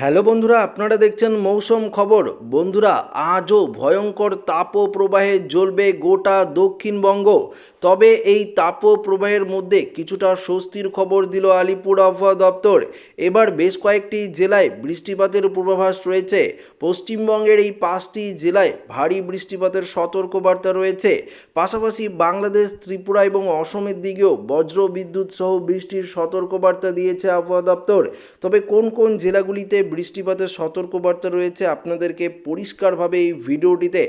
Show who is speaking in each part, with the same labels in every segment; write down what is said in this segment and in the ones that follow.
Speaker 1: Hello বন্ধুরা, আপনারা দেখছেন মৌসুম খবর। বন্ধুরা, আজও ভয়ঙ্কর তাপপ্রবাহে জ্বলবে গোটা দক্ষিণবঙ্গ। তবে এই তাপপ্রবাহের মধ্যে কিছুটা স্বস্তির খবর দিল আলিপুর আবহাওয়া দপ্তর। এবার বেশ কয়েকটি জেলায় বৃষ্টিপাতের পূর্বাভাস রয়েছে। পশ্চিমবঙ্গের এই পাঁচটি জেলায় ভারী বৃষ্টিপাতের সতর্কবার্তা রয়েছে। পাশাপাশি বাংলাদেশ, ত্রিপুরা এবং অসমের দিকেও বজ্র বিদ্যুৎ সহ বৃষ্টির সতর্কবার্তা দিয়েছে আবহাওয়া দপ্তর। তবে কোন কোন জেলাগুলিতে বৃষ্টিপাতের সতর্কবার্তা রয়েছে। আপনাদেরকে পরিষ্কারভাবে এই ভিডিওটিতে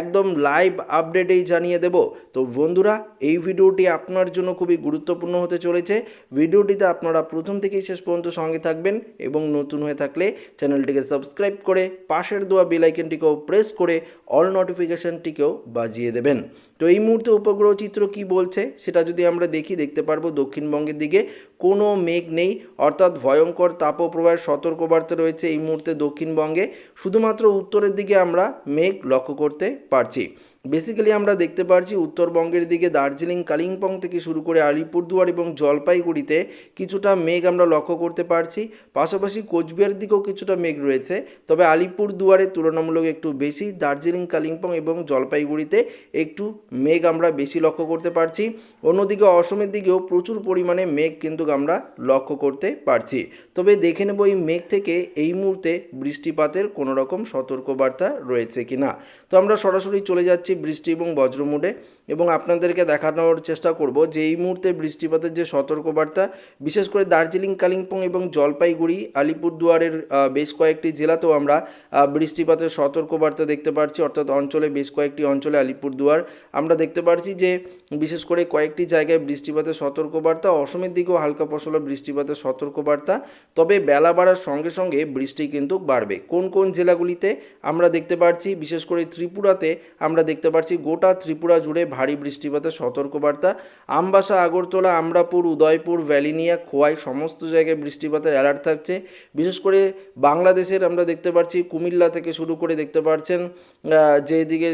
Speaker 1: একদম লাইভ আপডেটেই জানিয়ে দেব। তো বন্ধুরা, এই ভিডিওটি আপনার জন্য খুবই গুরুত্বপূর্ণ হতে চলেছে। ভিডিওটিতে আপনারা প্রথম থেকেই শেষ পর্যন্ত সঙ্গে থাকবেন এবং নতুন হয়ে থাকলে চ্যানেলটিকে সাবস্ক্রাইব করে পাশের দেওয়া বেলাইকনটিকেও প্রেস করে অল নোটিফিকেশনটিকেও বাজিয়ে দেবেন। তো এই মুহূর্তে উপগ্রহ চিত্র কি বলছে, সেটা যদি আমরা দেখি, দেখতে পারব দক্ষিণবঙ্গের দিকে। কোনো মেঘ নেই। অর্থাৎ ভয়ঙ্কর তাপপ্রবাহের সতর্কবার্তা রয়েছে এই মুহূর্তে দক্ষিণবঙ্গে। শুধুমাত্র উত্তরের দিকে আমরা মেঘ লক্ষ্য করতে পারছি। বেসিক্যালি আমরা দেখতে পারছি উত্তরবঙ্গের দিকে দার্জিলিং, কালিম্পং থেকে শুরু করে আলিপুরদুয়ার এবং জলপাইগুড়িতে কিছুটা মেঘ আমরা লক্ষ্য করতে পারছি। পাশাপাশি কোচবিহার দিকেও কিছুটা মেঘ রয়েছে। তবে আলিপুরদুয়ারে তুলনামূলক একটু বেশি, দার্জিলিং, কালিম্পং এবং জলপাইগুড়িতে একটু মেঘ আমরা বেশি লক্ষ্য করতে পারছি। অন্যদিকে অসমের দিকেও প্রচুর পরিমাণে মেঘ কিন্তু আমরা লক্ষ্য করতে পারছি। তবে দেখে নেব এই মেঘ থেকে এই মুহূর্তে বৃষ্টিপাতের কোনো রকম সতর্কবার্তা রয়েছে কি না তো আমরা সরাসরি চলে যাচ্ছি বৃষ্টি এবং বজ্রমুডে এবং আপনাদেরকে দেখানোর চেষ্টা করব যে এই মুহূর্তে বৃষ্টিপাতের যে সতর্কবার্তা, বিশেষ করে দার্জিলিং, কালিম্পং এবং জলপাইগুড়ি, আলিপুরদুয়ারের বেশ কয়েকটি জেলাতেও আমরা বৃষ্টিপাতের সতর্কবার্তা দেখতে পাচ্ছি অর্থাৎ অঞ্চলে বেশ কয়েকটি অঞ্চলে আলিপুরদুয়ার আমরা দেখতে পাচ্ছি যে, বিশেষ করে কয়েকটি জায়গায় বৃষ্টিপাতের সতর্কবার্তা, অসমের দিকেও হালকা পশলা বৃষ্টিপাতের সতর্কবার্তা। তবে বেলা বাড়ার সঙ্গে সঙ্গে বৃষ্টি কিন্তু বাড়বে। কোন কোন জেলাগুলিতে আমরা দেখতে পাচ্ছি বিশেষ করে ত্রিপুরাতে আমরা দেখতে পাচ্ছি গোটা ত্রিপুরা জুড়ে ভারী বৃষ্টিপাতের সতর্কবার্তা। আমবাসা, আগরতলা, আমরাপুর, উদয়পুর, ভ্যালিনিয়া, খোয়াই, সমস্ত জায়গায় বৃষ্টিপাতের অ্যালার্ট থাকছে। বিশেষ করে বাংলাদেশের আমরা দেখতে পাচ্ছি কুমিল্লা থেকে শুরু করে দেখতে পাচ্ছেন যেদিকে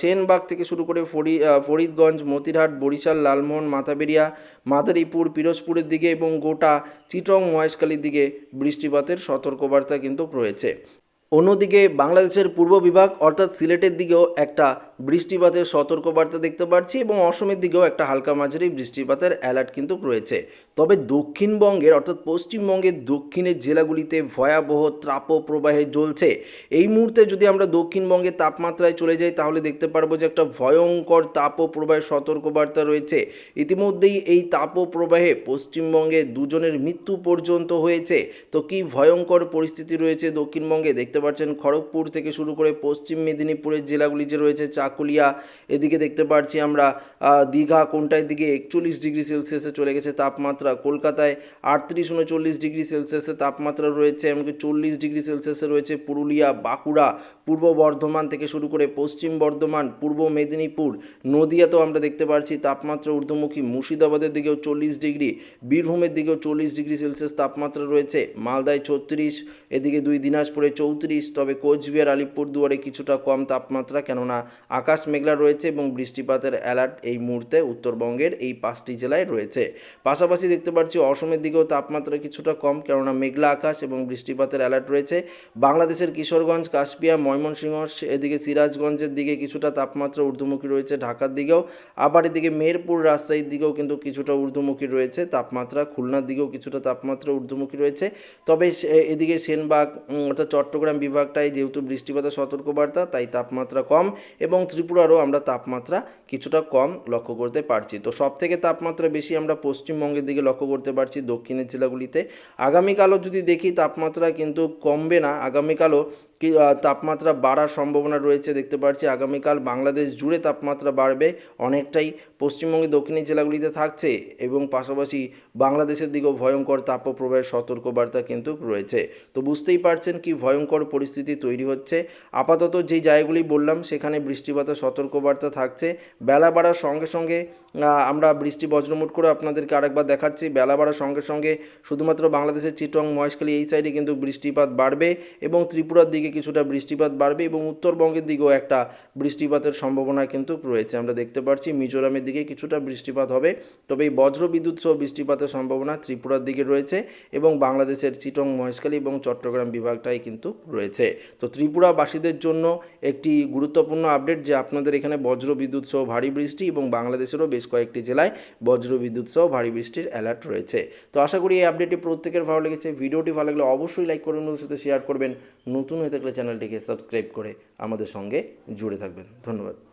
Speaker 1: সেনবাগ থেকে শুরু করে ফরি ফরিদগঞ্জ, মতিরহাট, বরিশাল, লালমোহন, মাথাবেরিয়া, মাদারীপুর, পিরোজপুরের দিকে এবং গোটা চিটং, মহেশখালীর দিকে বৃষ্টিপাতের সতর্কবার্তা কিন্তু রয়েছে। অন্যদিকে বাংলাদেশের পূর্ব বিভাগ অর্থাৎ সিলেটের দিকেও একটা বৃষ্টিপাতের সতর্কবার্তা দেখতে পাচ্ছি এবং অসমের দিকেও একটা হালকা মাঝারি বৃষ্টিপাতের অ্যালার্ট কিন্তু রয়েছে। তবে দক্ষিণবঙ্গের অর্থাৎ পশ্চিমবঙ্গের দক্ষিণের জেলাগুলিতে ভয়াবহ ত্রাপ প্রবাহে জ্বলছে। এই মুহূর্তে যদি আমরা দক্ষিণবঙ্গের তাপমাত্রায় চলে যাই, তাহলে দেখতে পারব যে একটা ভয়ঙ্কর তাপপ্রবাহের সতর্কবার্তা রয়েছে। ইতিমধ্যেই এই তাপ প্রবাহে পশ্চিমবঙ্গে দুজনের মৃত্যু পর্যন্ত হয়েছে। তো কি ভয়ঙ্কর পরিস্থিতি রয়েছে দক্ষিণবঙ্গে? দেখতে পাচ্ছেন খড়গপুর থেকে শুরু করে পশ্চিম মেদিনীপুরের জেলাগুলি যে রয়েছে চাকুলিয়া, এদিকে দেখতে পাচ্ছি আমরা দীঘা কোনটার দিকে একচল্লিশ ডিগ্রি সেলসিয়াসে চলে গেছে তাপমাত্রা। কলকাতায় আটত্রিশ উনচল্লিশ ডিগ্রি সেলসিয়াসে তাপমাত্রা রয়েছে, এমনকি চল্লিশ ডিগ্রি সেলসিয়াসে রয়েছে পুরুলিয়া, বাঁকুড়া, পূর্ব বর্ধমান থেকে শুরু করে পশ্চিম বর্ধমান, পূর্ব মেদিনীপুর, নদিয়াতেও আমরা দেখতে পাচ্ছি তাপমাত্রা ঊর্ধ্বমুখী, মুর্শিদাবাদের দিকেও চল্লিশ ডিগ্রি, বীরভূমের দিকেও চল্লিশ ডিগ্রি সেলসিয়াস তাপমাত্রা রয়েছে, মালদায় ছত্রিশ, এদিকে দুই দিনাজপুরে চৌত্রিশ, তবে কোচবিহার, আলিপুরদুয়ারে কিছুটা কম তাপমাত্রা, কেননা আকাশ মেঘলা রয়েছে এবং বৃষ্টিপাতের অ্যালার্ট এই মুহূর্তে উত্তরবঙ্গের এই পাঁচটি জেলায় রয়েছে। পাশাপাশি দেখতে পাচ্ছি অসমের দিকেও তাপমাত্রা কিছুটা কম, কেননা মেঘলা আকাশ এবং বৃষ্টিপাতের অ্যালার্ট রয়েছে। বাংলাদেশের কিশোরগঞ্জ কাশপিয়া ময়মনসিংহ, এদিকে সিরাজগঞ্জের দিকে কিছুটা তাপমাত্রা ঊর্ধ্বমুখী রয়েছে ঢাকার দিকেও। আবার এদিকে মেহেরপুর, রাজশাহীর দিকেও কিন্তু কিছুটা ঊর্ধ্বমুখী রয়েছে তাপমাত্রা। খুলনার দিকেও কিছুটা তাপমাত্রা ঊর্ধ্বমুখী রয়েছে। তবে এদিকে সেনবাগ অর্থাৎ চট্টগ্রাম বিভাগটায় যেহেতু বৃষ্টিপাতের সতর্কবার্তা, তাই তাপমাত্রা কম এবং ত্রিপুরারও আমরা তাপমাত্রা কিছুটা কম লক্ষ্য করতে পারছি। তো সব থেকে তাপমাত্রা বেশি আমরা পশ্চিমবঙ্গের দিকে লক্ষ্য করতে পারছি দক্ষিণের জেলাগুলিতে। আগামীকালও যদি দেখি তাপমাত্রা কিন্তু কমবে না, আগামীকালও তাপমাত্রা বাড়ার সম্ভাবনা রয়েছে দেখতে পাচ্ছি আগামীকাল বাংলাদেশ জুড়ে তাপমাত্রা বাড়বে, অনেকটাই পশ্চিমবঙ্গের দক্ষিণী জেলাগুলিতে থাকছে এবং পাশাপাশি বাংলাদেশের দিকেও ভয়ঙ্কর তাপপ্রবাহের সতর্কবার্তা কিন্তু রয়েছে। তো বুঝতেই পারছেন কি ভয়ঙ্কর পরিস্থিতি তৈরি হচ্ছে। আপাতত যেই জায়গাগুলি বললাম, সেখানে বৃষ্টিপাতের সতর্কবার্তা থাকছে। বেলা বাড়ার সঙ্গে সঙ্গে আমরা বৃষ্টি বজ্রমুট করে আপনাদেরকে আরেকবার দেখাচ্ছি। বেলা বাড়ার সঙ্গে সঙ্গে শুধুমাত্র বাংলাদেশের চিটং, মহেশখালী এই সাইডে কিন্তু বৃষ্টিপাত বাড়বে এবং ত্রিপুরার দিকে কিছুটা বৃষ্টিপাত বাড়বে এবং উত্তরবঙ্গের দিকেও একটা বৃষ্টিপাতের সম্ভাবনা কিন্তু রয়েছে। আমরা দেখতে পাচ্ছি মিজোরামের দিকে কিছুটা বৃষ্টিপাত হবে। তবে এই বজ্র বিদ্যুৎ সহ বৃষ্টিপাতের সম্ভাবনা ত্রিপুরার দিকে রয়েছে এবং বাংলাদেশের চিটং, মহেশখালী এবং চট্টগ্রাম বিভাগটাই কিন্তু রয়েছে। তো ত্রিপুরাবাসীদের জন্য একটি গুরুত্বপূর্ণ আপডেট যে আপনাদের এখানে বজ্র বিদ্যুৎ সহ ভারী বৃষ্টি এবং বাংলাদেশেরও বেশ কয়েকটি জেলায় বজ্র বিদ্যুৎ সহ ভারী বৃষ্টির অ্যালার্ট রয়েছে। তো আশা করি এই আপডেটটি প্রত্যেকের ভালো লেগেছে। ভিডিওটি ভালো লাগলে অবশ্যই লাইক করবেন বন্ধুদের সাথে শেয়ার করবেন। নতুন হয়ে থাকলে চ্যানেলটিকে সাবস্ক্রাইব করে আমাদের সঙ্গে জুড়ে থাকবেন। ধন্যবাদ।